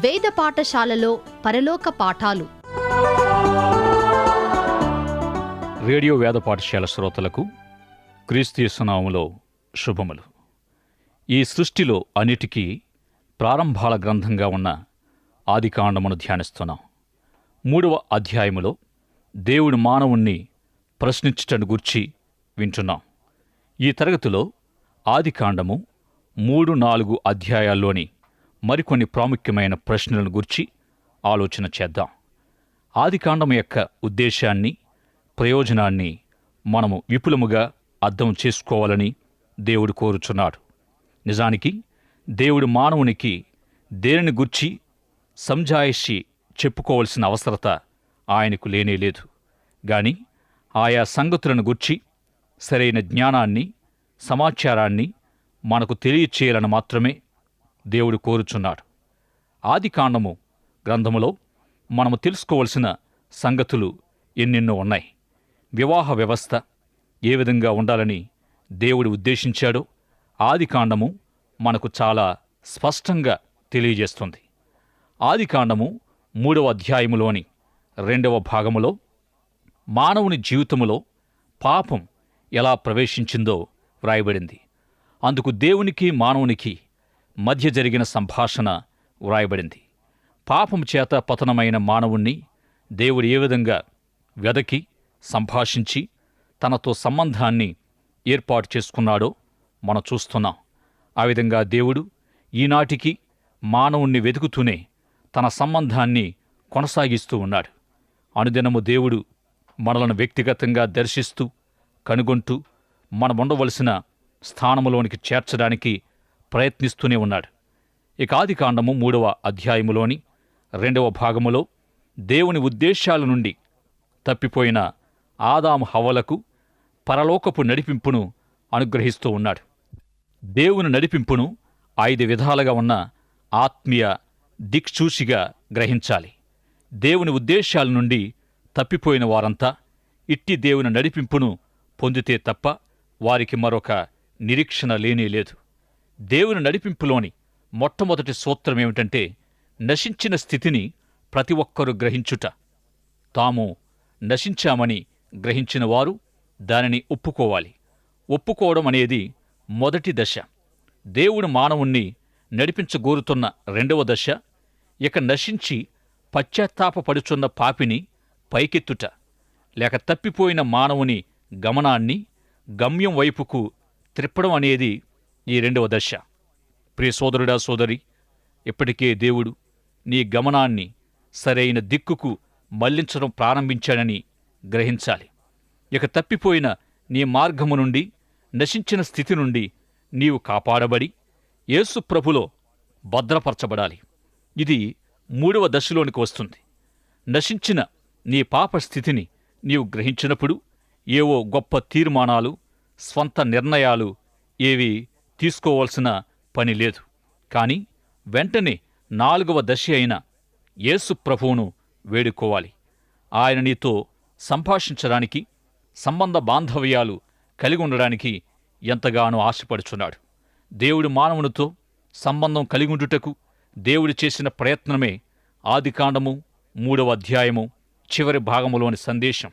వేద పాఠశాలలో పరలోక పాఠాలు. రేడియో వేద పాఠశాల శ్రోతలకు క్రీస్తునామములో శుభములు. ఈ సృష్టిలో అన్నిటికీ ప్రారంభాల గ్రంథంగా ఉన్న ఆదికాండమును ధ్యానిస్తున్నాం. మూడవ అధ్యాయములో దేవుడు మానవుణ్ణి ప్రశ్నించటను గూర్చి వింటున్నాం. ఈ తరగతిలో ఆదికాండము మూడు నాలుగు అధ్యాయాల్లోని మరికొన్ని ప్రాముఖ్యమైన ప్రశ్నలను గురించి ఆలోచన చేద్దాం. ఆదికాండం యొక్క ఉద్దేశాన్ని ప్రయోజనాన్ని మనము విపులముగా అర్థం చేసుకోవాలని దేవుడు కోరుచున్నాడు. నిజానికి దేవుడు మానవునికి దేనిని గుర్చి సంజాయిషి చెప్పుకోవలసిన అవసరత ఆయనకు లేనేలేదు గాని ఆయా సంగతులను గుర్చి సరైన జ్ఞానాన్ని సమాచారాన్ని మనకు తెలియచేయాలని మాత్రమే దేవుడు కోరుచున్నాడు. ఆదికాండము గ్రంథములో మనము తెలుసుకోవలసిన సంగతులు ఎన్నెన్నో ఉన్నాయి. వివాహ వ్యవస్థ ఏ విధంగా ఉండాలని దేవుడు ఉద్దేశించాడో ఆదికాండము మనకు చాలా స్పష్టంగా తెలియజేస్తుంది. ఆదికాండము మూడవ అధ్యాయములోని రెండవ భాగములో మానవుని జీవితములో పాపం ఎలా ప్రవేశించిందో వ్రాయబడింది. అందుకు దేవునికి మానవునికి మధ్య జరిగిన సంభాషణ వ్రాయబడింది. పాపం చేత పతనమైన మానవుణ్ణి దేవుడు ఏ విధంగా వెదకి సంభాషించి తనతో సంబంధాన్ని ఏర్పాటు చేసుకున్నాడో మనం చూస్తున్నాం. ఆ విధంగా దేవుడు ఈనాటికి మానవుణ్ణి వెతుకుతూనే తన సంబంధాన్ని కొనసాగిస్తూ ఉన్నాడు. అనుదినము దేవుడు మనలను వ్యక్తిగతంగా దర్శిస్తూ కనుగొంటూ మనం ఉండవలసిన స్థానములోనికి చేర్చడానికి ప్రయత్నిస్తూనే ఉన్నాడు. ఇక ఆదికాండము మూడవ అధ్యాయములోని రెండవ భాగములో దేవుని ఉద్దేశాల నుండి తప్పిపోయిన ఆదాము హవలకు పరలోకపు నడిపింపును అనుగ్రహిస్తూ ఉన్నాడు. దేవుని నడిపింపును ఐదు విధాలుగా ఉన్న ఆత్మీయ దిక్చూసిగా గ్రహించాలి. దేవుని ఉద్దేశాల నుండి తప్పిపోయిన వారంతా ఇట్టి దేవుని నడిపింపును పొందితే తప్ప వారికి మరొక నిరీక్షణ లేనే లేదు. దేవుని నడిపింపులోని మొట్టమొదటి సూత్రం ఏమిటంటే నశించిన స్థితిని ప్రతి ఒక్కరూ గ్రహించుట. తాము నశించామని గ్రహించిన వారు దానిని ఒప్పుకోవాలి. ఒప్పుకోవడం అనేది మొదటి దశ. దేవుడు మానవుణ్ణి నడిపించగోరుతున్న రెండవ దశ. ఇక నశించి పశ్చాత్తాపపడుచున్న పాపిని పైకెత్తుట. లేక తప్పిపోయిన మానవుని గమనాన్ని గమ్యం వైపుకు త్రిప్పడం అనేది ఈ రెండవ దశ. ప్రియ సోదరుడా సోదరి ఇప్పటికే దేవుడు నీ గమనాన్ని సరైన దిక్కుకు మళ్ళించడం ప్రారంభించాడని గ్రహించాలి. ఇక తప్పిపోయిన నీ మార్గము నుండి నశించిన స్థితి నుండి నీవు కాపాడబడి యేసు ప్రభులో భద్రపరచబడాలి. ఇది మూడవ దశలోనికి వస్తుంది. నశించిన నీ పాప స్థితిని నీవు గ్రహించినప్పుడు ఏవో గొప్ప తీర్మానాలు స్వంత నిర్ణయాలు ఏవి తీసుకోవాల్సిన పని లేదు. కాని వెంటనే నాలుగవ దశ అయిన యేసు ప్రభువును వేడుకోవాలి. ఆయన నీతో సంభాషించడానికి సంబంధ బాంధవ్యాలు కలిగి ఉండడానికి ఎంతగానో ఆశపడుచున్నాడు. దేవుడు మానవునితో సంబంధం కలిగి ఉండుటకు దేవుడు చేసిన ప్రయత్నమే ఆదికాండము మూడవ అధ్యాయము చివరి భాగములోని సందేశం.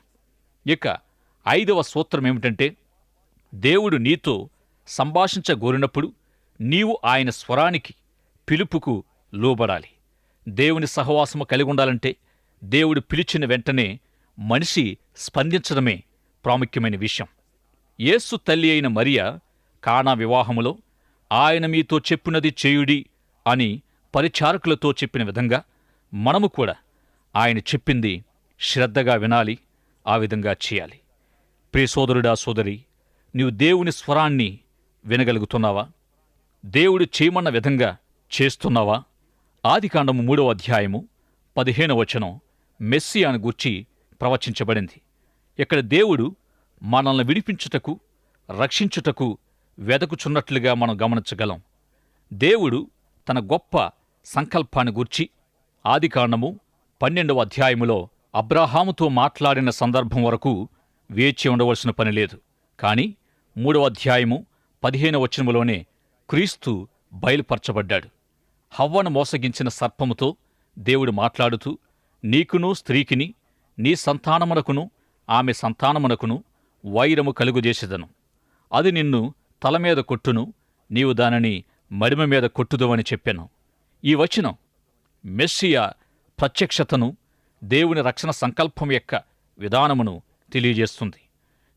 ఇక ఐదవ సూత్రం ఏమిటంటే దేవుడు నీతో సంభాషించగోరినప్పుడు నీవు ఆయన స్వరానికి పిలుపుకు లోబడాలి. దేవుని సహవాసము కలిగి ఉండాలంటే దేవుడు పిలిచిన వెంటనే మనిషి స్పందించడమే ప్రాముఖ్యమైన విషయం. యేసు తల్లి అయిన మరియ కానా వివాహములో ఆయన మీతో చెప్పినది చేయుడి అని పరిచారకులతో చెప్పిన విధంగా మనము కూడా ఆయన చెప్పింది శ్రద్ధగా వినాలి ఆ విధంగా చేయాలి. ప్రియ సోదరుడా సోదరి నీవు దేవుని స్వరాన్ని వినగలుగుతున్నావా? దేవుడు చేయమన్న విధంగా చేస్తున్నావా? ఆదికాండము మూడవ అధ్యాయము పదిహేను వచనం మెస్సియాను గూర్చి ప్రవచించబడింది. ఇక్కడ దేవుడు మనల్ని విడిపించుటకు రక్షించుటకు వెదకుచున్నట్లుగా మనం గమనించగలం. దేవుడు తన గొప్ప సంకల్పాన్ని గూర్చి ఆదికాండము పన్నెండవ అధ్యాయములో అబ్రాహాముతో మాట్లాడిన సందర్భం వరకు వేచి ఉండవలసిన పని లేదు. కానీ మూడవ అధ్యాయము పదిహేను వచనములోనే క్రీస్తు బయలుపరచబడ్డాడు. హవ్వను మోసగించిన సర్పముతో దేవుడు మాట్లాడుతూ నీకును స్త్రీకిని నీ సంతానమునకును ఆమె సంతానమునకును వైరము కలుగుజేసేదను. అది నిన్ను తల మీద కొట్టును నీవు దానిని మడిమ మీద కొట్టుదువని చెప్పాను. ఈ వచనం మెస్సియా ప్రత్యక్షతను దేవుని రక్షణ సంకల్పం యొక్క విధానమును తెలియజేస్తుంది.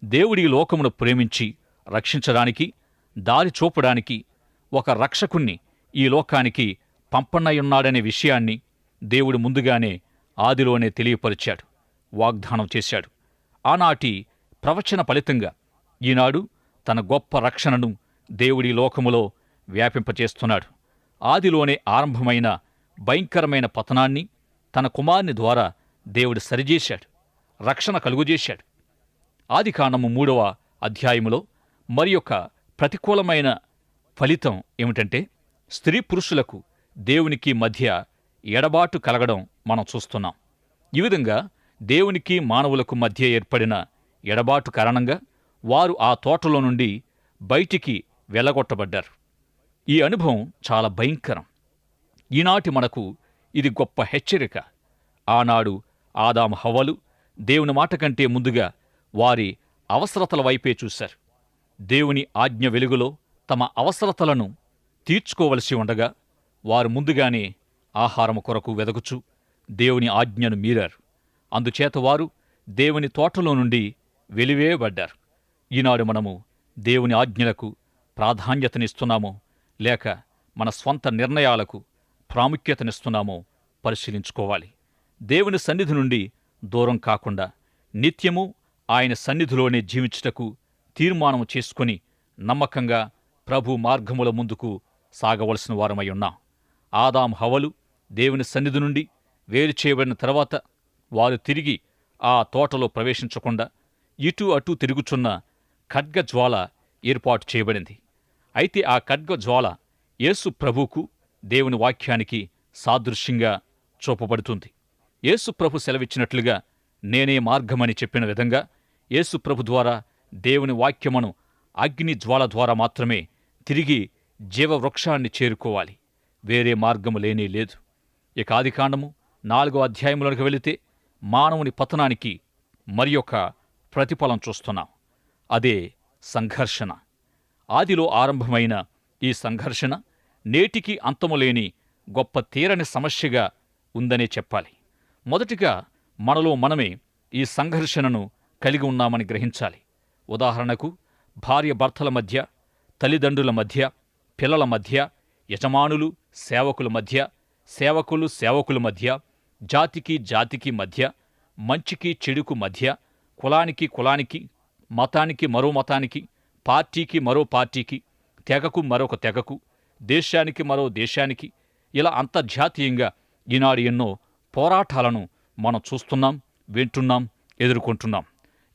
దేవుడి లోకమును ప్రేమించి రక్షించడానికి దారి చూపడానికి ఒక రక్షకుణ్ణి ఈ లోకానికి పంపనయ్యున్నాడనే విషయాన్ని దేవుడు ముందుగానే ఆదిలోనే తెలియపరిచాడు వాగ్దానం చేశాడు. ఆనాటి ప్రవచన ఫలితంగా ఈనాడు తన గొప్ప రక్షణను దేవుడి లోకములో వ్యాపింపచేస్తున్నాడు. ఆదిలోనే ఆరంభమైన భయంకరమైన పతనాన్ని తన కుమారుని ద్వారా దేవుడు సరిచేశాడు రక్షణ కలుగుజేశాడు. ఆదికాండము మూడవ అధ్యాయములో మరి యొక్క ప్రతికూలమైన ఫలితం ఏమిటంటే స్త్రీ పురుషులకు దేవునికి మధ్య ఎడబాటు కలగడం మనం చూస్తున్నాం. ఈ విధంగా దేవునికి మానవులకు మధ్య ఏర్పడిన ఎడబాటు కారణంగా వారు ఆ తోటలో నుండి బయటికి వెళ్ళగొట్టబడ్డారు. ఈ అనుభవం చాలా భయంకరం. ఈనాటి మనకు ఇది గొప్ప హెచ్చరిక. ఆనాడు ఆదాము హవ్వలు దేవుని మాట కంటే ముందుగా వారి అవసరతల వైపే చూశారు. దేవుని ఆజ్ఞ వెలుగులో తమ అవసరతలను తీర్చుకోవలసి ఉండగా వారు ముందుగానే ఆహారము కొరకు వెదకుచు దేవుని ఆజ్ఞను మీరారు. అందుచేత వారు దేవుని తోటలో నుండి వెలివేయబడ్డారు. ఈనాడు మనము దేవుని ఆజ్ఞలకు ప్రాధాన్యతనిస్తున్నామో లేక మన స్వంత నిర్ణయాలకు ప్రాముఖ్యతనిస్తున్నామో పరిశీలించుకోవాలి. దేవుని సన్నిధి నుండి దూరం కాకుండా నిత్యము ఆయన సన్నిధిలోనే జీవించుటకు తీర్మానం చేసుకుని నమ్మకంగా ప్రభు మార్గముల ముందుకు సాగవలసిన వారమై ఉన్నాం ఆదాం హవలు దేవుని సన్నిధి నుండి వేరు చేయబడిన తర్వాత వారు తిరిగి ఆ తోటలో ప్రవేశించకుండా ఇటు అటు తిరుగుచున్న ఖడ్గజ్వాల ఏర్పాటు చేయబడింది. అయితే ఆ ఖడ్గజ్వాల యేసు ప్రభువుకు దేవుని వాక్యానికి సాదృశ్యంగా చూపబడుతుంది. యేసు ప్రభు సెలవిచ్చినట్లుగా నేనే మార్గమని చెప్పిన విధంగా యేసు ప్రభు ద్వారా దేవుని వాక్యమును అగ్ని జ్వాల ద్వారా మాత్రమే తిరిగి జీవవృక్షాన్ని చేరుకోవాలి. వేరే మార్గము లేనే లేదు. ఇక ఆదికాండము నాలుగో అధ్యాయంలోకి వెళితే మానవుని పతనానికి మరి ఒక ప్రతిఫలం చూస్తున్నాం. అదే సంఘర్షణ. ఆదిలో ఆరంభమైన ఈ సంఘర్షణ నేటికి అంతములేని గొప్ప తీరని సమస్యగా ఉందనే చెప్పాలి. మొదటిగా మనలో మనమే ఈ సంఘర్షణను కలిగి ఉన్నామని గ్రహించాలి. ఉదాహరణకు భార్య భర్తల మధ్య తల్లిదండ్రుల మధ్య పిల్లల మధ్య యజమానులు సేవకుల మధ్య సేవకులు సేవకుల మధ్య జాతికి జాతికి మధ్య మంచికి చెడుకు మధ్య కులానికి కులానికి మతానికి మరో మతానికి పార్టీకి మరో పార్టీకి తెగకు మరొక తెగకు దేశానికి మరో దేశానికి ఇలా అంతర్జాతీయంగా ఈనాడు ఎన్నో పోరాటాలను మనం చూస్తున్నాం వింటున్నాం ఎదుర్కొంటున్నాం.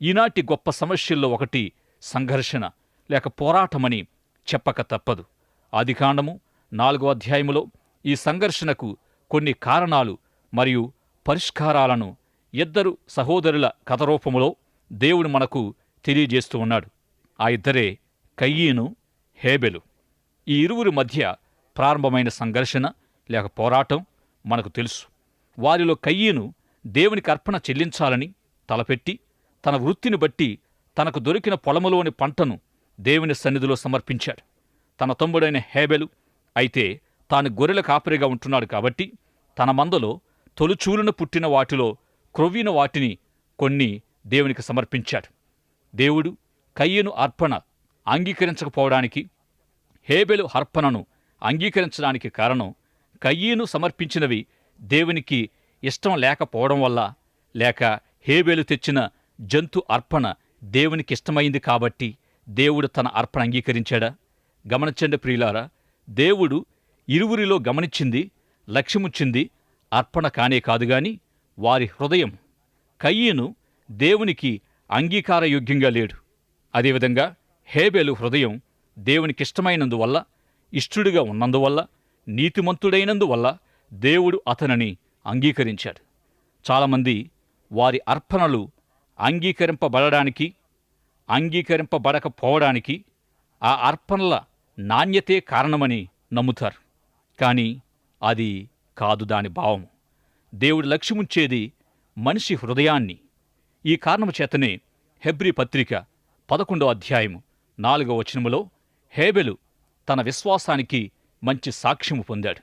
ఈనాటి గొప్ప సమస్యల్లో ఒకటి సంఘర్షణ లేక పోరాటమని చెప్పక తప్పదు. ఆదికాండము నాలుగో అధ్యాయములో ఈ సంఘర్షణకు కొన్ని కారణాలు మరియు పరిష్కారాలను ఇద్దరు సహోదరుల కథరూపములో దేవుడు మనకు తెలియజేస్తూ ఉన్నాడు. ఆ ఇద్దరే కయ్యీను హేబెలు. ఈ ఇరువురి మధ్య ప్రారంభమైన సంఘర్షణ లేక పోరాటం మనకు తెలుసు. వారిలో కయ్యీను దేవునికి అర్పణ చెల్లించాలని తలపెట్టి తన వృత్తిని బట్టి తనకు దొరికిన పొలములోని పంటను దేవుని సన్నిధిలో సమర్పించాడు. తన తమ్ముడైన హేబెలు అయితే తాను గొర్రెల కాపరిగా ఉంటున్నాడు కాబట్టి తన మందలో తొలుచూలున పుట్టిన వాటిలో క్రొవ్విన వాటిని కొన్ని దేవునికి సమర్పించాడు. దేవుడు కయ్యను అర్పణ అంగీకరించకపోవడానికి హేబెలు అర్పణను అంగీకరించడానికి కారణం కయ్యను సమర్పించినవి దేవునికి ఇష్టం లేకపోవడం వల్ల లేక హేబేలు తెచ్చిన జంతు అర్పణ దేవునికిష్టమైంది కాబట్టి దేవుడు తన అర్పణ అంగీకరించాడా? గమనించండి ప్రియులారా దేవుడు ఇరువురిలో గమనించింది లక్ష్యముచ్చింది అర్పణ కానే కాదు గాని వారి హృదయం. కయ్యను దేవునికి అంగీకారయోగ్యంగా లేడు. అదేవిధంగా హేబేలు హృదయం దేవునికిష్టమైనందువల్ల ఇష్టుడిగా ఉన్నందువల్ల నీతిమంతుడైనందువల్ల దేవుడు అతనిని అంగీకరించాడు. చాలామంది వారి అర్పణలు అంగీకరింపబడడానికి అంగీకరింపబడకపోవడానికి ఆ అర్పణల నాణ్యతే కారణమని నమ్ముతారు. కానీ అది కాదు దాని భావం. దేవుడి లక్ష్యముంచేది మనిషి హృదయాన్ని. ఈ కారణము చేతనే హెబ్రి పత్రిక పదకొండో అధ్యాయము నాలుగో వచనములో హేబెలు తన విశ్వాసానికి మంచి సాక్ష్యము పొందాడు.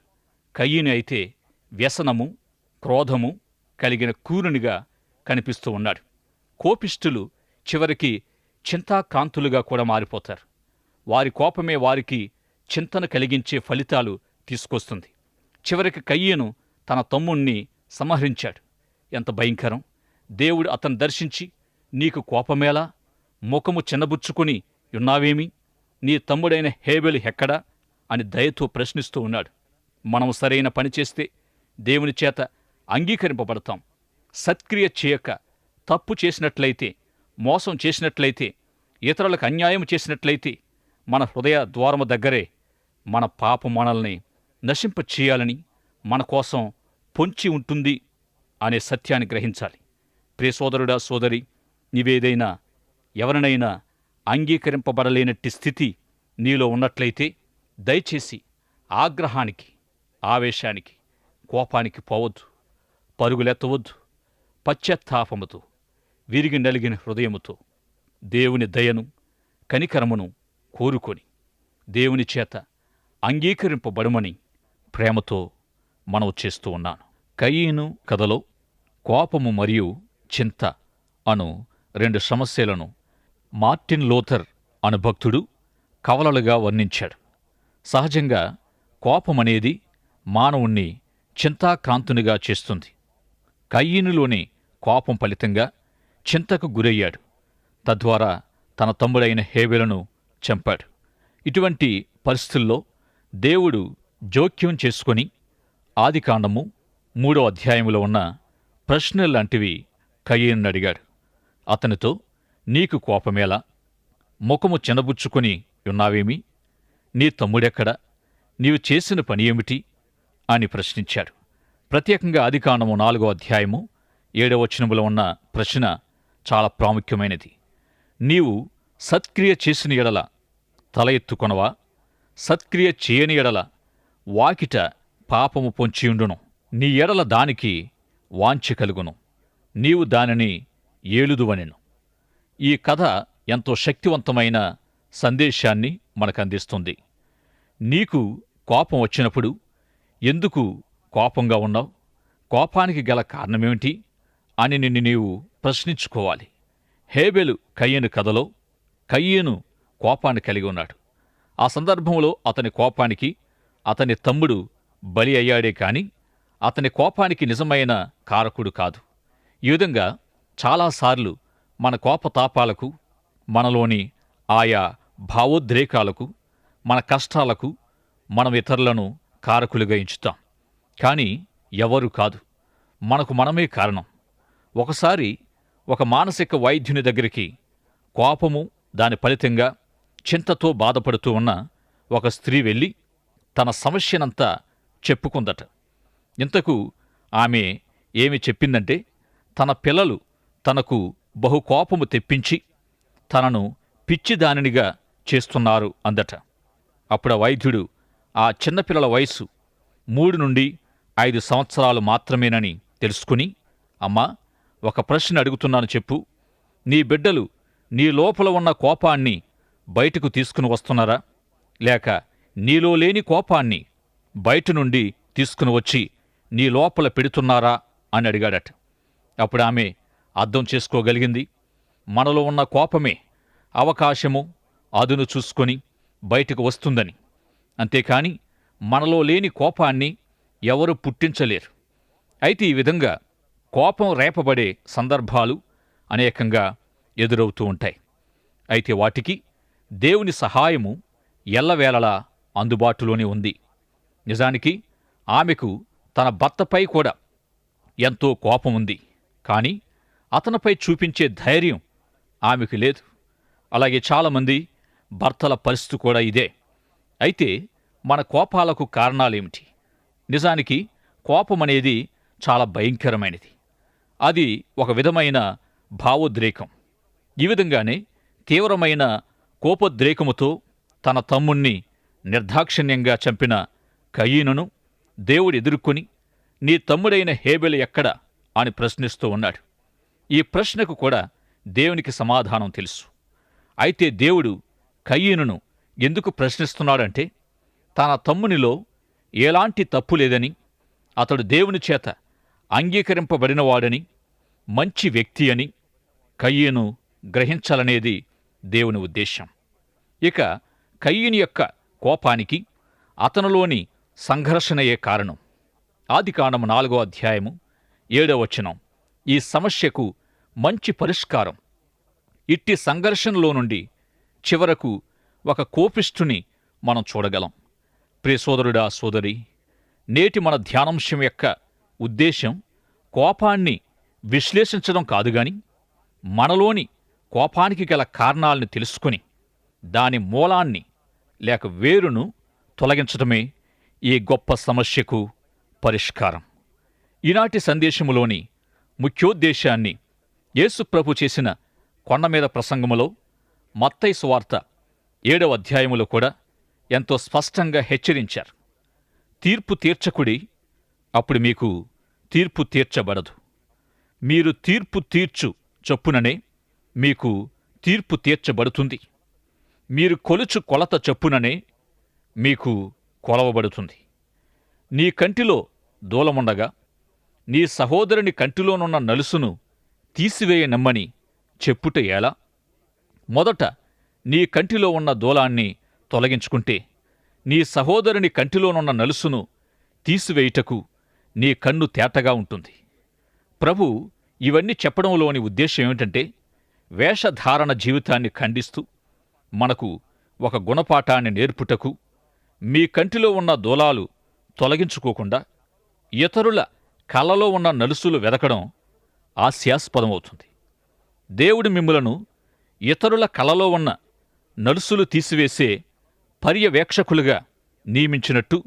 కయ్యని అయితే వ్యసనము క్రోధము కలిగిన కూరునిగా కనిపిస్తూ ఉన్నాడు. కోపిష్ఠులు చివరికి చింతాక్రాంతులుగా కూడా మారిపోతారు. వారి కోపమే వారికి చింతన కలిగించే ఫలితాలు తీసుకొస్తుంది. చివరికి కయ్యను తన తమ్ముణ్ణి సంహరించాడు. ఎంత భయంకరం! దేవుడు అతను దర్శించి నీకు కోపమేలా? ముఖము చిన్నబుచ్చుకుని ఉన్నావేమి? నీ తమ్ముడైన హేబెలు ఎక్కడా? అని దయతో ప్రశ్నిస్తూ ఉన్నాడు. మనం సరైన పని చేస్తే దేవుని చేత అంగీకరింపబడతాం. సత్క్రియ చేయక తప్పు చేసినట్లయితే మోసం చేసినట్లయితే ఇతరులకు అన్యాయం చేసినట్లయితే మన హృదయ ద్వారము దగ్గరే మన పాప మనల్ని నశింప చేయాలని మన కోసం పొంచి ఉంటుంది అనే సత్యాన్ని గ్రహించాలి. ప్రియ సోదరుడా సోదరి నీవేదైనా ఎవరినైనా అంగీకరింపబడలేనట్టి స్థితి నీలో ఉన్నట్లయితే దయచేసి ఆగ్రహానికి ఆవేశానికి కోపానికి పోవద్దు. పరుగులెత్తవద్దు. పశ్చాత్తాపముతో విరిగి నలిగిన హృదయముతో దేవుని దయను కనికరమును కోరుకొని దేవుని చేత అంగీకరింపబడమని ప్రేమతో మనం చేస్తూ ఉన్నాను. కయ్యను కథలో కోపము మరియు చింత అను రెండు సమస్యలను మార్టిన్ లోథర్ అను భక్తుడు కవలలుగా వర్ణించాడు. సహజంగా కోపమనేది మానవుణ్ణి చింతాక్రాంతునిగా చేస్తుంది. కయ్యనులోని కోపం ఫలితంగా చింతకు గురయ్యాడు. తద్వారా తన తమ్ముడైన హేబెలను చంపాడు. ఇటువంటి పరిస్థితుల్లో దేవుడు జోక్యం చేసుకొని ఆదికాండము మూడో అధ్యాయములో ఉన్న ప్రశ్నలు లాంటివి కయ్యను అడిగాడు. అతనితో నీకు కోపమేలా? ముఖము చినబుచ్చుకొని ఉన్నావేమి? నీ తమ్ముడెక్కడ? నీవు చేసిన పని ఏమిటి? అని ప్రశ్నించాడు. ప్రత్యేకంగా ఆదికాండము నాలుగో అధ్యాయము ఏడవ వచనములో ఉన్న ప్రశ్న చాలా ప్రాముఖ్యమైనది. నీవు సత్క్రియ చేసిన ఎడల తల ఎత్తుకొనవా? సత్క్రియ చేయని ఎడల వాకిట పాపము పొంచియుండును నీ ఎడల దానికి వాంఛ కలుగును. నీవు దానిని ఏలుదువనెను. ఈ కథ ఎంతో శక్తివంతమైన సందేశాన్ని మనకు అందిస్తుంది నీకు కోపం వచ్చినప్పుడు ఎందుకు కోపంగా ఉన్నావు? కోపానికి గల కారణమేమిటి? అని నిన్ను నీవు ప్రశ్నించుకోవాలి. హేబెలు కయ్యను కథలో కయ్యను కోపాన్ని కలిగి ఉన్నాడు. ఆ సందర్భంలో అతని కోపానికి అతని తమ్ముడు బలి అయ్యాడే కాని అతని కోపానికి నిజమైన కారకుడు కాదు. ఈ విధంగా చాలాసార్లు మన కోపతాపాలకు మనలోని ఆయా భావోద్రేకాలకు మన కష్టాలకు మనం ఇతరులను కారకులుగా ఎంచుతాం. కానీ ఎవరు కాదు. మనకు మనమే కారణం. ఒకసారి ఒక మానసిక వైద్యుని దగ్గరికి కోపము దాని ఫలితంగా చింతతో బాధపడుతూ ఉన్న ఒక స్త్రీ వెళ్ళి తన సమస్యనంతా చెప్పుకుందట. ఇంతకు ఆమె ఏమి చెప్పిందంటే తన పిల్లలు తనకు బహు కోపము తెప్పించి తనను పిచ్చిదానినిగా చేస్తున్నారు అందట. అప్పుడు వైద్యుడు ఆ చిన్నపిల్లల వయస్సు మూడు నుండి ఐదు సంవత్సరాలు మాత్రమేనని తెలుసుకుని అమ్మా ఒక ప్రశ్న అడుగుతున్నాను చెప్పు. నీ బిడ్డలు నీ లోపల ఉన్న కోపాన్ని బయటకు తీసుకుని వస్తున్నారా? లేక నీలో లేని కోపాన్ని బయట నుండి తీసుకుని వచ్చి నీ లోపల పెడుతున్నారా అని అడిగాడట. అప్పుడు ఆమె అర్థం చేసుకోగలిగింది. మనలో ఉన్న కోపమే అవకాశము అదును చూసుకొని బయటకు వస్తుందని. అంతేకాని మనలో లేని కోపాన్ని ఎవరు పుట్టించలేరు. అయితే ఈ విధంగా కోపం రేపబడే సందర్భాలు అనేకంగా ఎదురవుతూ ఉంటాయి. అయితే వాటికి దేవుని సహాయము ఎల్లవేళలా అందుబాటులోనే ఉంది. నిజానికి ఆమెకు తన భర్తపై కూడా ఎంతో కోపం ఉంది. కానీ అతనిపై చూపించే ధైర్యం ఆమెకు లేదు. అలాగే చాలామంది భర్తల పరిస్థితి కూడా ఇదే. అయితే మన కోపాలకు కారణాలేమిటి? నిజానికి కోపం అనేది చాలా భయంకరమైనది. అది ఒక విధమైన భావోద్రేకం. ఈ విధంగానే తీవ్రమైన కోపోద్రేకముతో తన తమ్ముణ్ణి నిర్దాక్షిణ్యంగా చంపిన కయీనును దేవుడు ఎదుర్కొని నీ తమ్ముడైన హేబెలు ఎక్కడ? అని ప్రశ్నిస్తూ ఉన్నాడు. ఈ ప్రశ్నకు కూడా దేవునికి సమాధానం తెలుసు. అయితే దేవుడు కయ్యనును ఎందుకు ప్రశ్నిస్తున్నాడంటే తన తమ్మునిలో ఎలాంటి తప్పు లేదని అతడు దేవుని చేత అంగీకరింపబడినవాడని మంచి వ్యక్తి అని కయ్యను గ్రహించాలనేది దేవుని ఉద్దేశం ఇక కయ్యని యొక్క కోపానికి అతనిలోని సంఘర్షణయే కారణం. ఆదికాండము నాలుగో అధ్యాయము ఏడవ వచనం. ఈ సమస్యకు మంచి పరిష్కారం. ఇట్టి సంఘర్షణలో నుండి చివరకు ఒక కోపిష్ఠుని మనం చూడగలం. ప్రియ సోదరుడా సోదరి నేటి మన ధ్యానాంశం యొక్క ఉద్దేశ్యం కోపాన్ని విశ్లేషించడం కాదు గాని మనలోని కోపానికి గల కారణాలను తెలుసుకుని దాని మూలాన్ని లేక వేరును తొలగించడమే ఈ గొప్ప సమస్యకు పరిష్కారం. ఈనాటి సందేశములోని ముఖ్యోద్దేశాన్ని యేసుప్రభు చేసిన కొండమీద ప్రసంగములో మత్తై సువార్త ఏడవ అధ్యాయములో కూడా ఎంతో స్పష్టంగా హెచ్చరించారు. తీర్పు తీర్చకుడి అప్పుడు మీకు తీర్పు తీర్చబడదు. మీరు తీర్పు తీర్చు చొప్పుననే మీకు తీర్పు తీర్చబడుతుంది. మీరు కొలుచు కొలత చొప్పుననే మీకు కొలవబడుతుంది. నీ కంటిలో దూలముండగా నీ సహోదరుని కంటిలోనున్న నలుసును తీసివేయనమ్మని చెప్పుట ఎలా? మొదట నీ కంటిలో ఉన్న దూలాన్ని తొలగించుకుంటే నీ సహోదరుని కంటిలోనున్న నలుసును తీసివేయుటకు నీ కన్ను తేటగా ఉంటుంది. ప్రభు ఇవన్నీ చెప్పడంలోని ఉద్దేశం ఏమిటంటే వేషధారణ జీవితాన్ని ఖండిస్తూ మనకు ఒక గుణపాఠాన్ని నేర్పుటకు మీ కంటిలో ఉన్న దూలాలు తొలగించుకోకుండా ఇతరుల కళ్ళలో ఉన్న నలుసులు వెదకడం హాస్యాస్పదమవుతుంది. దేవుడు మిమ్ములను ఇతరుల కళలో ఉన్న నలుసులు తీసివేసే పర్యవేక్షకులుగా నియమించినట్టు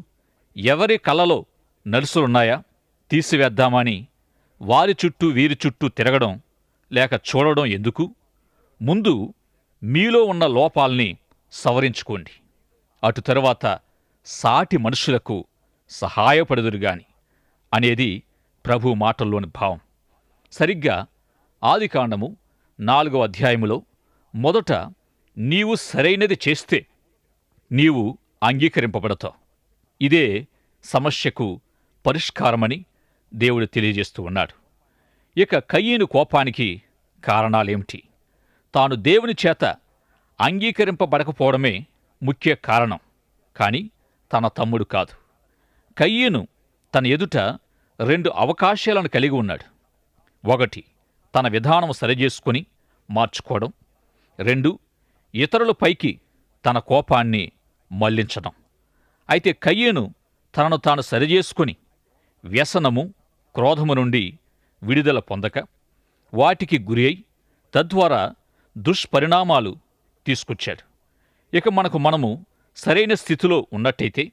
ఎవరి కళలో నర్సులున్నాయా తీసివేద్దామని వారి చుట్టూ వీరి చుట్టూ తిరగడం లేక చూడడం ఎందుకు? ముందు మీలో ఉన్న లోపాల్ని సవరించుకోండి. అటు తరువాత సాటి మనుషులకు సహాయపడుదురుగాని అనేది ప్రభు మాటల్లోని భావం. సరిగ్గా ఆదికాండము నాలుగో అధ్యాయములో మొదట నీవు సరైనది చేస్తే నీవు అంగీకరింపబడతావు. ఇదే సమస్యకు పరిష్కారమని దేవుడు తెలియజేస్తూ ఉన్నాడు. ఇక కయ్యను కోపానికి కారణాలేమిటి? తాను దేవుని చేత అంగీకరింపబడకపోవడమే ముఖ్య కారణం కాని తన తమ్ముడు కాదు. కయ్యను తన ఎదుట రెండు అవకాశాలను కలిగి ఉన్నాడు. ఒకటి తన విధానం సరిచేసుకుని మార్చుకోవడం. రెండు ఇతరుల పైకి తన కోపాన్ని మళ్ళించడం. అయితే కయ్యను తనను తాను సరిచేసుకొని వ్యసనము క్రోధము నుండి విడుదల పొందక వాటికి గురి అయి తద్వారా దుష్పరిణామాలు తీసుకొచ్చాడు. ఇక మనకు మనము సరైన స్థితిలో ఉన్నట్టయితే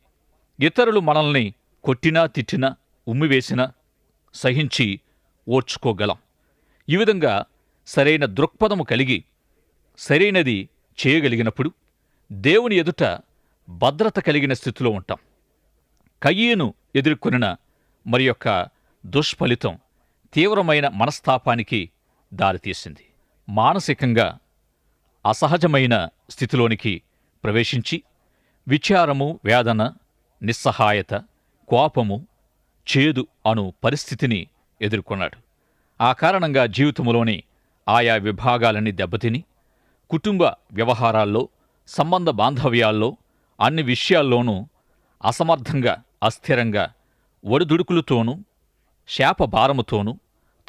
ఇతరులు మనల్ని కొట్టినా తిట్టినా ఉమ్మివేసినా సహించి ఓర్చుకోగలం. ఈ విధంగా సరైన దృక్పథము కలిగి సరైనది చేయగలిగినప్పుడు దేవుని ఎదుట భద్రత కలిగిన స్థితిలో ఉంటాం. కయ్యేను ఎదుర్కొనిన మరి యొక్క దుష్ఫలితం తీవ్రమైన మనస్తాపానికి దారితీసింది మానసికంగా అసహజమైన స్థితిలోనికి ప్రవేశించి విచారము వేదన నిస్సహాయత కోపము చేదు అను పరిస్థితిని ఎదుర్కొన్నాడు. ఆ కారణంగా జీవితంలోని ఆయా విభాగాలన్నీ దెబ్బతిని కుటుంబ వ్యవహారాల్లో సంబంధ బాంధవ్యాల్లో అన్ని విషయాల్లోనూ అసమర్థంగా అస్థిరంగా ఒడిదుడుకులతోనూ శాపభారముతోనూ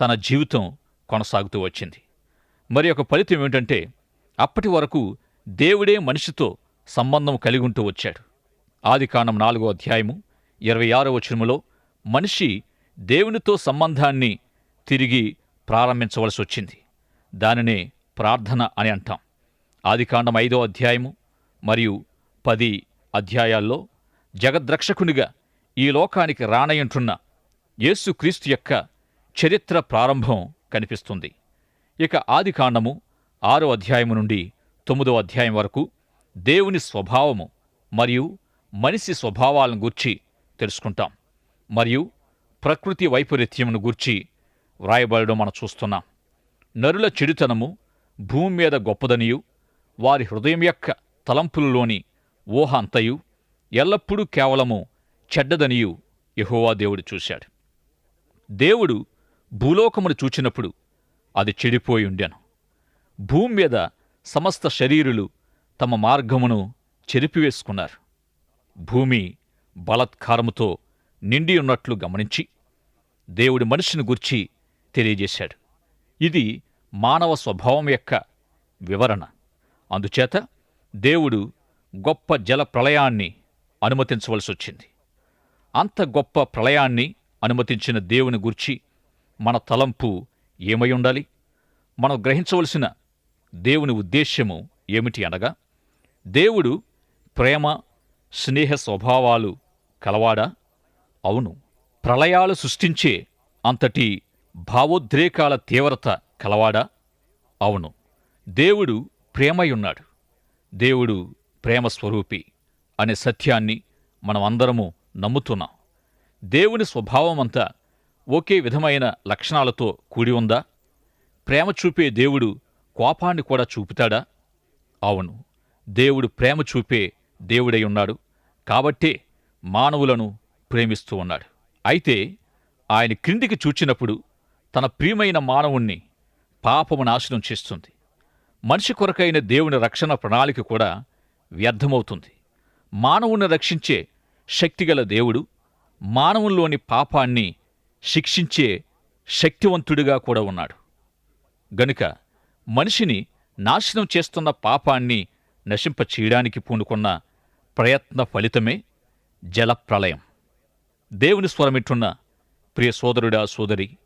తన జీవితం కొనసాగుతూ వచ్చింది. మరి ఒక ఫలితం ఏమిటంటే అప్పటి వరకు దేవుడే మనిషితో సంబంధం కలిగి ఉంటూ వచ్చాడు. ఆదికాండం నాలుగో అధ్యాయము ఇరవై ఆరో వచనములో మనిషి దేవునితో సంబంధాన్ని తిరిగి ప్రారంభించవలసి వచ్చింది. దానినే ప్రార్థన అని అంటాం. ఆదికాండం ఐదో అధ్యాయము మరియు పది అధ్యాయాల్లో జగద్రక్షకునిగా ఈ లోకానికి రానయంటున్న యేసుక్రీస్తు యొక్క చరిత్ర ప్రారంభం కనిపిస్తుంది. ఇక ఆదికాండము ఆరో అధ్యాయము నుండి తొమ్మిదో అధ్యాయం వరకు దేవుని స్వభావము మరియు మనిషి స్వభావాలను గూర్చి తెలుసుకుంటాం. మరియు ప్రకృతి వైపరీత్యమును గూర్చి వ్రాయబడడం మనం చూస్తున్నాం. నరుల చెడుతనము భూమి మీద గొప్పదనియు వారి హృదయం యొక్క తలంపులలోని ఊహ అంతయు ఎల్లప్పుడూ కేవలము చెడ్డదనియు యహోవా దేవుడు చూశాడు. దేవుడు భూలోకమును చూచినప్పుడు అది చెడిపోయి ఉండెను. భూమి మీద సమస్త శరీరులు తమ మార్గమును చెరిపివేసుకున్నారు. భూమి బలత్కారముతో నిండి ఉన్నట్లు గమనించి దేవుడి మనిషిని గుర్చి తెలియజేశాడు. ఇది మానవ స్వభావం యొక్క వివరణ. అందుచేత దేవుడు గొప్ప జల ప్రళయాన్ని అనుమతించవలసి వచ్చింది అంత గొప్ప ప్రళయాన్ని అనుమతించిన దేవుని గుర్చి మన తలంపు ఏమై ఉండాలి? మనం గ్రహించవలసిన దేవుని ఉద్దేశ్యము ఏమిటి అనగా దేవుడు ప్రేమ స్నేహ స్వభావాలు కలవాడా? అవును. ప్రళయాలు సృష్టించే అంతటి భావోద్రేకాల తీవ్రత కలవాడా? అవును. దేవుడు ప్రేమయున్నాడు దేవుడు ప్రేమ స్వరూపి అనే సత్యాన్ని మనం అందరము నమ్ముతున్నాం. దేవుని స్వభావమంతా ఒకే విధమైన లక్షణాలతో కూడి ఉందా? ప్రేమ చూపే దేవుడు కోపాన్ని కూడా చూపుతాడా? అవును దేవుడు ప్రేమ చూపే దేవుడై ఉన్నాడు. కాబట్టే మానవులను ప్రేమిస్తూ ఉన్నాడు. అయితే ఆయన క్రిందికి చూచినప్పుడు తన ప్రియమైన మానవుణ్ణి పాపము నాశనం చేస్తుంది. మనిషి కొరకైన దేవుని రక్షణ ప్రణాళిక కూడా వ్యర్థమవుతుంది. మానవుని రక్షించే శక్తిగల దేవుడు మానవుల్లోని పాపాన్ని శిక్షించే శక్తివంతుడిగా కూడా ఉన్నాడు. గనుక మనిషిని నాశనం చేస్తున్న పాపాన్ని నశింప చేయడానికి పూనుకున్న ప్రయత్న ఫలితమే జలప్రలయం. దేవుని స్వరమిట్టున్న ప్రియ సోదరుడా సోదరి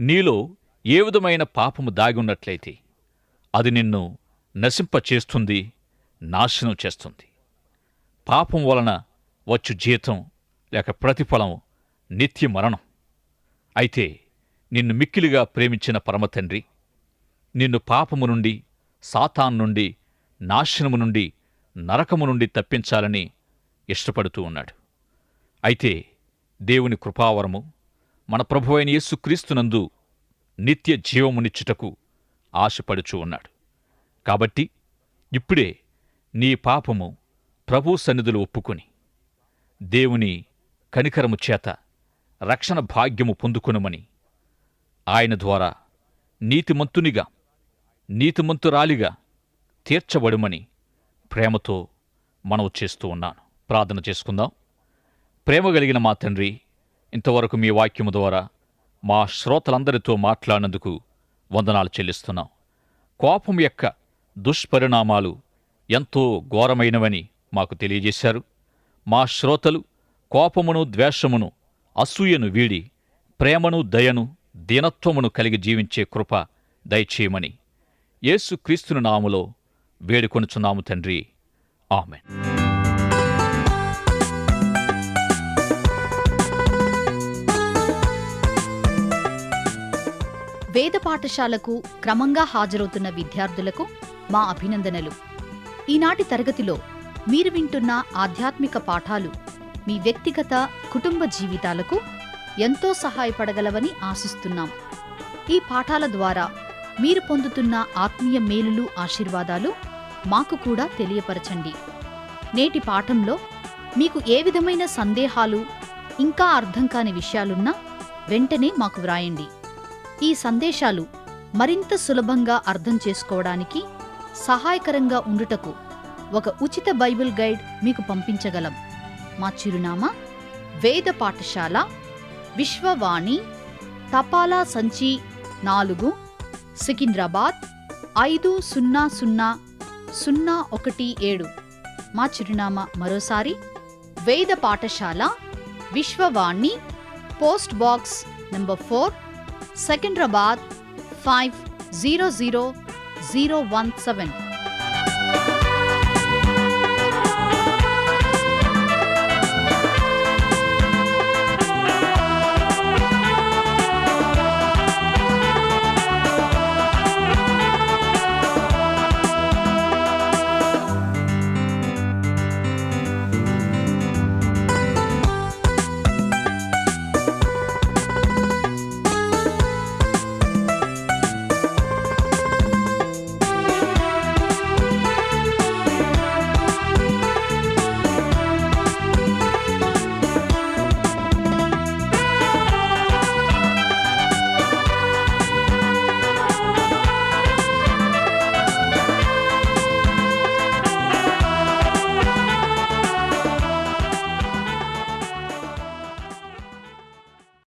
నీలో ఏ విధమైన పాపము దాగి ఉన్నట్లయితే అది నిన్ను నశింప చేస్తుంది నాశనం చేస్తుంది. పాపం వలన వచ్చు జీతం లేక ప్రతిఫలం నిత్య మరణం. అయితే నిన్ను మిక్కిలిగా ప్రేమించిన పరమతండ్రి నిన్ను పాపము నుండి సాతాన్ నుండి నాశనము నుండి నరకము నుండి తప్పించాలని ఇష్టపడుతూ ఉన్నాడు. అయితే దేవుని కృపావరము మన ప్రభువైన యేసుక్రీస్తునందు నిత్య జీవమునిచ్చుటకు ఆశపడుచూ ఉన్నాడు. కాబట్టి ఇప్పుడే నీ పాపము ప్రభు సన్నిధులు ఒప్పుకొని దేవుని కనికరము చేత రక్షణ భాగ్యము పొందుకునమని. ఆయన ద్వారా నీతిమంతునిగా నీతిమంతురాలిగా తీర్చబడుమని ప్రేమతో మనవు చేస్తూ ఉన్నాను. ప్రార్థన చేసుకుందాం. ప్రేమ కలిగిన మా తండ్రి ఇంతవరకు మీ వాక్యము ద్వారా మా శ్రోతలందరితో మాట్లాడినందుకు వందనాలు చెల్లిస్తున్నాం. కోపం యొక్క దుష్పరిణామాలు ఎంతో ఘోరమైనవని మాకు తెలియజేశారు. మా శ్రోతలు కోపమును ద్వేషమును అసూయను వీడి ప్రేమను దయను దీనత్వమును కలిగి జీవించే కృప దయచేయమని యేసుక్రీస్తుని నాములో వేడుకొనుచున్నాము తండ్రి. ఆమెన్. వేద పాఠశాలకు క్రమంగా హాజరవుతున్న విద్యార్థులకు మా అభినందనలు. ఈనాటి తరగతిలో మీరు వింటున్న ఆధ్యాత్మిక పాఠాలు మీ వ్యక్తిగత కుటుంబ జీవితాలకు ఎంతో సహాయపడగలవని ఆశిస్తున్నాం. ఈ పాఠాల ద్వారా మీరు పొందుతున్న ఆత్మీయ మేలులు ఆశీర్వాదాలు మాకు కూడా తెలియపరచండి. నేటి పాఠంలో మీకు ఏ విధమైన సందేహాలు ఇంకా అర్థం కాని విషయాలున్నా వెంటనే మాకు వ్రాయండి. ఈ సందేశాలు మరింత సులభంగా అర్థం చేసుకోవడానికి సహాయకరంగా ఉండుటకు ఒక ఉచిత బైబిల్ గైడ్ మీకు పంపించగలం. మా చిరునామా వేద పాఠశాల విశ్వవాణి తపాలా సంచి నాలుగు సికింద్రాబాద్ ఐదు సున్నా సున్నా సున్నా ఒకటి ఏడు. మా చిరునామా మరోసారి Veda Pathashala Vishwavani post box number four Secunderabad five zero zero zero one seven.